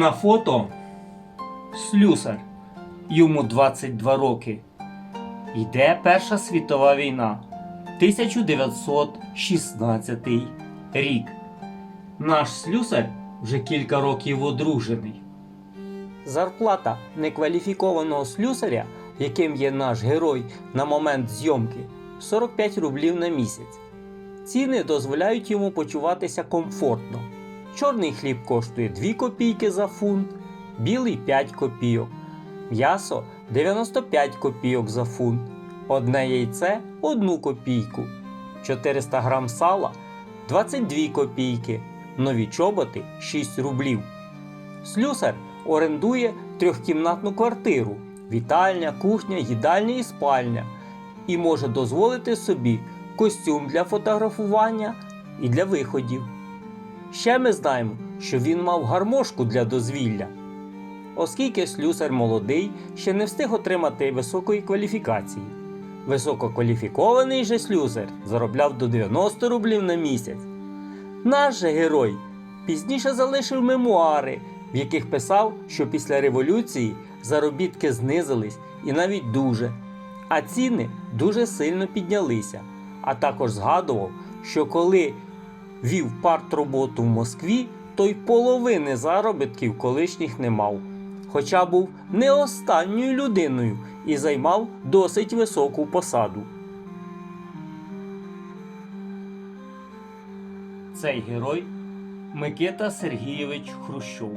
На фото слюсар. Йому 22 роки. Йде Перша світова війна. 1916 рік. Наш слюсар вже кілька років одружений. Зарплата некваліфікованого слюсаря, яким є наш герой на момент зйомки, 45 рублів на місяць. Ціни дозволяють йому почуватися комфортно. Чорний хліб коштує 2 копійки за фунт, білий 5 копійок, м'ясо 95 копійок за фунт, одне яйце 1 копійку, 400 грам сала 22 копійки, нові чоботи 6 рублів. Слюсар орендує трьохкімнатну квартиру, вітальня, кухня, їдальня і спальня і може дозволити собі костюм для фотографування і для виходів. Ще ми знаємо, що він мав гармошку для дозвілля. Оскільки слюсар молодий, ще не встиг отримати високої кваліфікації. Висококваліфікований же слюсар заробляв до 90 рублів на місяць. Наш же герой пізніше залишив мемуари, в яких писав, що після революції заробітки знизились і навіть дуже, а ціни дуже сильно піднялися. А також згадував, що коли вів партроботу в Москві, то й половини заробітків колишніх не мав. Хоча був не останньою людиною і займав досить високу посаду. Цей герой Микита Сергійович Хрущов.